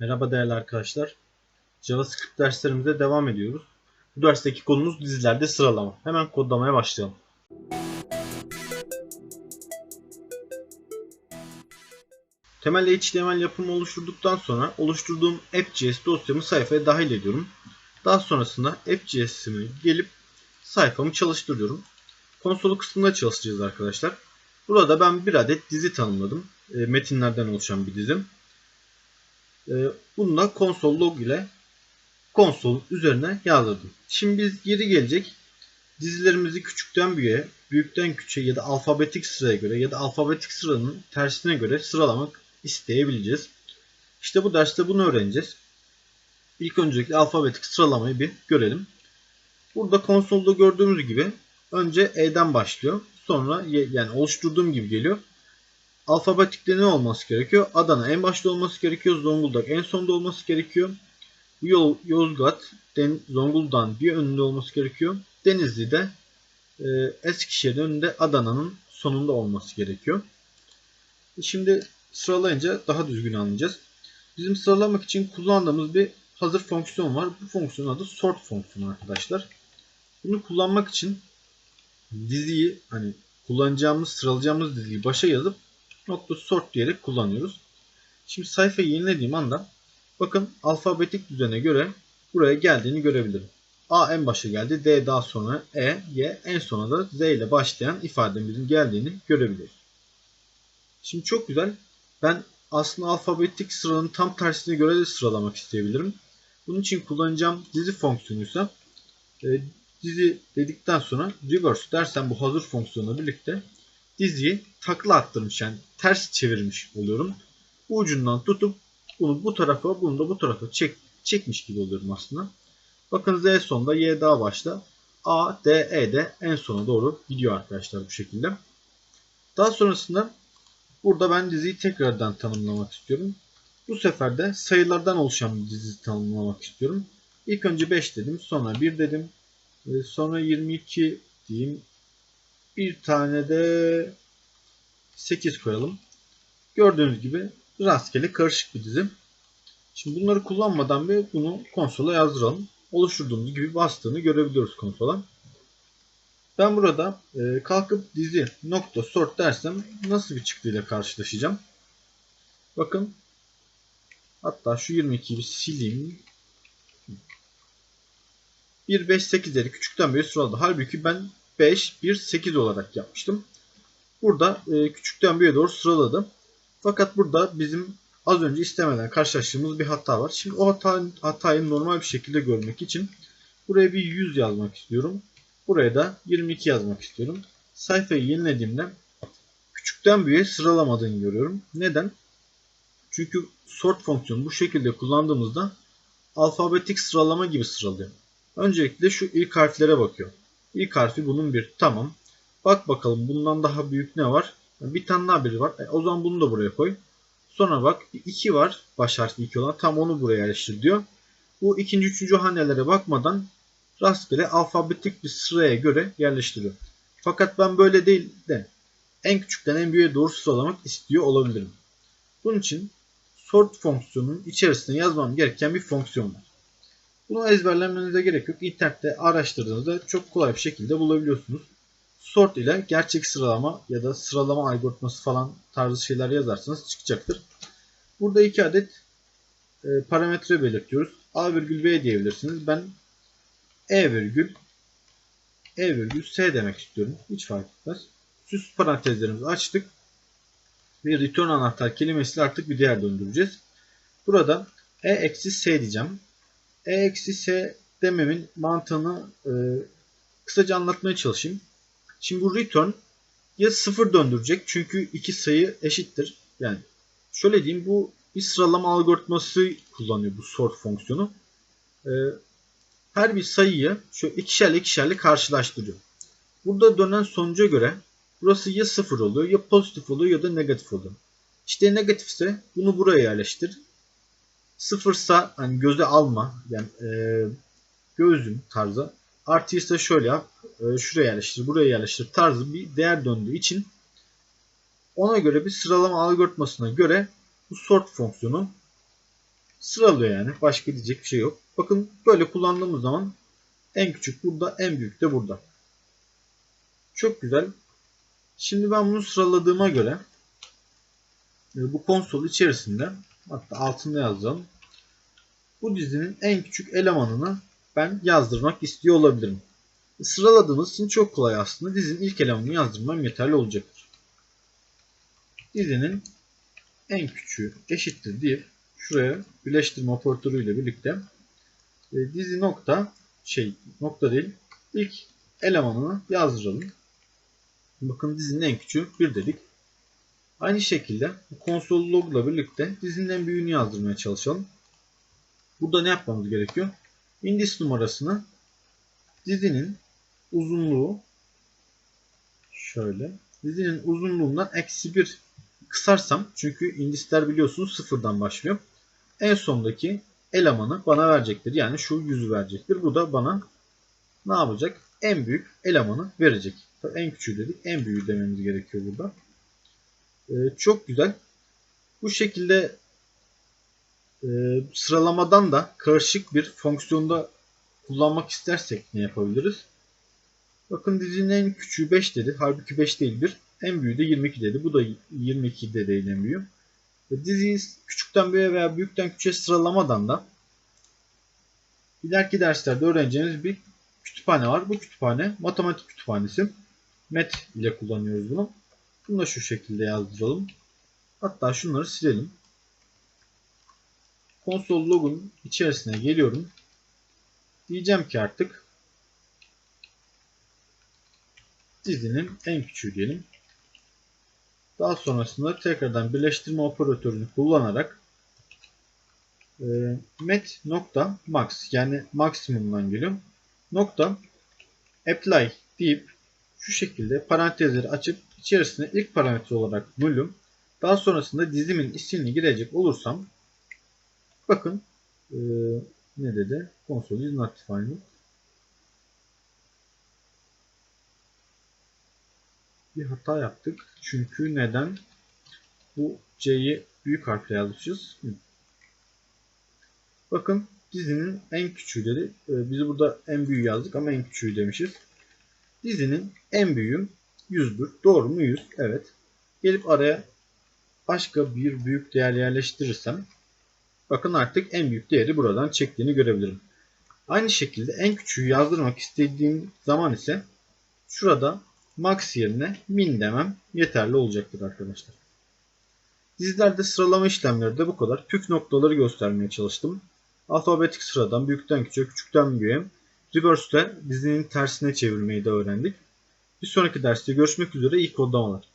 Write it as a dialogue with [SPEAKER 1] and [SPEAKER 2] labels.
[SPEAKER 1] Merhaba değerli arkadaşlar. JavaScript derslerimize devam ediyoruz. Bu dersteki konumuz dizilerde sıralama. Hemen kodlamaya başlayalım. Temel HTML yapımı oluşturduktan sonra oluşturduğum app.js dosyamı sayfaya dahil ediyorum. Daha sonrasında app.js'imi gelip sayfamı çalıştırıyorum. Konsolu kısmında çalışacağız arkadaşlar. Burada ben bir adet dizi tanımladım. E, metinlerden oluşan bir dizim. E, bunu da konsol log ile konsol üzerine yazdırdım. Şimdi biz geri gelecek dizilerimizi küçükten büyüğe, büyükten küçüğe ya da alfabetik sıraya göre ya da alfabetik sıranın tersine göre sıralamak isteyebileceğiz. İşte bu derste bunu öğreneceğiz. İlk öncelikle alfabetik sıralamayı bir görelim. Burada konsolda gördüğümüz gibi önce E'den başlıyor. Sonra yani oluşturduğum gibi geliyor. Alfabetikte ne olması gerekiyor? Adana en başta olması gerekiyor. Zonguldak en sonda olması gerekiyor. Yol, Yozgat, Den, Zonguldak'ın bir önünde olması gerekiyor. Denizli'de e, Eskişehir'in önünde Adana'nın sonunda olması gerekiyor. Şimdi sıralayınca daha düzgün anlayacağız. Bizim sıralamak için kullandığımız bir hazır fonksiyon var. Bu fonksiyonun adı sort fonksiyonu arkadaşlar. Bunu kullanmak için diziyi hani kullanacağımız sıralayacağımız diziyi başa yazıp sort diyerek kullanıyoruz. Şimdi sayfayı yenilediğim anda bakın alfabetik düzene göre buraya geldiğini görebilirim. A en başa geldi. D daha sonra E, Y en sona da Z ile başlayan ifademizin geldiğini görebiliriz. Şimdi çok güzel. Ben aslında alfabetik sıranın tam tersine göre de sıralamak isteyebilirim. Bunun için kullanacağım dizi fonksiyonuysa e, dizi dedikten sonra reverse dersem bu hazır fonksiyonla birlikte diziyi takla attırmış yani ters çevirmiş oluyorum. Bu ucundan tutup bunu bu tarafa bunu da bu tarafa çek, çekmiş gibi oluyorum aslında. Bakın Z sonda Y daha başta A, D, E de en sona doğru gidiyor arkadaşlar bu şekilde. Daha sonrasında burada ben diziyi tekrardan tanımlamak istiyorum. Bu sefer de sayılardan oluşan bir dizi tanımlamak istiyorum. İlk önce 5 dedim sonra 1 dedim Sonra 22 diyeyim. Bir tane de 8 koyalım. Gördüğünüz gibi rastgele karışık bir dizim. Şimdi bunları kullanmadan bir bunu konsola yazdıralım. Oluşturduğumuz gibi bastığını görebiliyoruz konsola. Ben burada e, kalkıp dizi nokta sort dersem nasıl bir çıktıyla karşılaşacağım? Bakın hatta şu 22'yi bir sileyim. 1, 5, 8 dedi. Küçükten beri sıraladı. Halbuki ben 5, 1, 8 olarak yapmıştım. Burada e, küçükten büyüğe doğru sıraladım. Fakat burada bizim az önce istemeden karşılaştığımız bir hata var. Şimdi o hata, hatayı normal bir şekilde görmek için buraya bir 100 yazmak istiyorum. Buraya da 22 yazmak istiyorum. Sayfayı yenilediğimde küçükten büyüğe sıralamadığını görüyorum. Neden? Çünkü sort fonksiyonu bu şekilde kullandığımızda alfabetik sıralama gibi sıralıyor. Öncelikle şu ilk harflere bakıyor. İlk harfi bunun bir. Tamam. Bak bakalım bundan daha büyük ne var? Bir tane daha biri var. E, o zaman bunu da buraya koy. Sonra bak 2 var. Baş harfi 2 olan. Tam onu buraya yerleştir diyor. Bu ikinci, üçüncü hanelere bakmadan rastgele alfabetik bir sıraya göre yerleştiriyor. Fakat ben böyle değil de en küçükten en büyüğe doğru sıralamak istiyor olabilirim. Bunun için sort fonksiyonunun içerisine yazmam gereken bir fonksiyon var. Bunu ezberlemenize gerek yok. İnternette araştırdığınızda çok kolay bir şekilde bulabiliyorsunuz. Sort ile gerçek sıralama ya da sıralama algoritması falan tarzı şeyler yazarsanız çıkacaktır. Burada iki adet e, parametre belirtiyoruz. A virgül B diyebilirsiniz. Ben E virgül E virgül S demek istiyorum. Hiç fark etmez. Süs parantezlerimizi açtık. Ve return anahtar kelimesiyle artık bir değer döndüreceğiz. Burada E eksi S diyeceğim. E eksi S dememin mantığını e, kısaca anlatmaya çalışayım. Şimdi bu return ya sıfır döndürecek çünkü iki sayı eşittir. Yani şöyle diyeyim bu bir sıralama algoritması kullanıyor bu sort fonksiyonu. E, her bir sayıyı şu ikişerli ikişerli karşılaştırıyor. Burada dönen sonuca göre burası ya sıfır oluyor ya pozitif oluyor ya da negatif oluyor. İşte negatifse bunu buraya yerleştir. Sıfırsa hani göze alma. Yani e, gözlüm tarzı. Artıysa şöyle yap. E, şuraya yerleştir, buraya yerleştir tarzı bir değer döndüğü için ona göre bir sıralama algoritmasına göre bu sort fonksiyonu Sıralıyor yani. Başka diyecek bir şey yok. Bakın böyle kullandığımız zaman en küçük burada, en büyük de burada. Çok güzel. Şimdi ben bunu sıraladığıma göre e, bu konsol içerisinde hatta altında yazalım. Bu dizinin en küçük elemanını ben yazdırmak istiyor olabilirim. Sıraladığımız için çok kolay aslında. Dizinin ilk elemanını yazdırmam yeterli olacaktır. Dizinin en küçüğü eşittir deyip şuraya birleştirme operatörüyle birlikte e, dizi nokta şey nokta değil ilk elemanını yazdıralım. Bakın dizinin en küçüğü 1 dedik. Aynı şekilde konsol logla birlikte dizinin en büyüğünü yazdırmaya çalışalım. Burada ne yapmamız gerekiyor? Indis numarasını dizinin uzunluğu şöyle dizinin uzunluğundan eksi 1 kısarsam çünkü indisler biliyorsunuz sıfırdan başlıyor. En sondaki elemanı bana verecektir. Yani şu yüzü verecektir. Bu da bana ne yapacak? En büyük elemanı verecek. En küçüğü dedik. En büyüğü dememiz gerekiyor burada. Ee, çok güzel. Bu şekilde e, sıralamadan da karışık bir fonksiyonda kullanmak istersek ne yapabiliriz? Bakın dizinin en küçüğü 5 dedi. Halbuki 5 değil 1. En büyüğü de 22 dedi. Bu da 22 de değil en büyüğü. Ve diziyi küçükten büyüğe veya büyükten küçüğe sıralamadan da ileriki derslerde öğreneceğiniz bir kütüphane var. Bu kütüphane matematik kütüphanesi. MET ile kullanıyoruz bunu. Bunu da şu şekilde yazdıralım. Hatta şunları silelim. Konsol logun içerisine geliyorum. Diyeceğim ki artık dizinin en küçüğü diyelim. Daha sonrasında tekrardan birleştirme operatörünü kullanarak e, met nokta max yani maksimumdan geliyor. Nokta apply deyip şu şekilde parantezleri açıp içerisine ilk parametre olarak null'üm daha sonrasında dizimin ismini girecek olursam bakın e, ne dedi? Console is not defined. bir hata yaptık. Çünkü neden? Bu C'yi büyük harfle yazmışız. Bakın dizinin en küçüğü dedi. Ee, biz burada en büyüğü yazdık ama en küçüğü demişiz. Dizinin en büyüğü 100'dür. Doğru mu 100? Evet. Gelip araya başka bir büyük değer yerleştirirsem bakın artık en büyük değeri buradan çektiğini görebilirim. Aynı şekilde en küçüğü yazdırmak istediğim zaman ise şurada max yerine min demem yeterli olacaktır arkadaşlar. Dizilerde sıralama işlemleri de bu kadar. Pük noktaları göstermeye çalıştım. Alfabetik sıradan büyükten küçüğe, küçükten büyüğe, reverse'te dizinin tersine çevirmeyi de öğrendik. Bir sonraki derste görüşmek üzere iyi kodlamalar.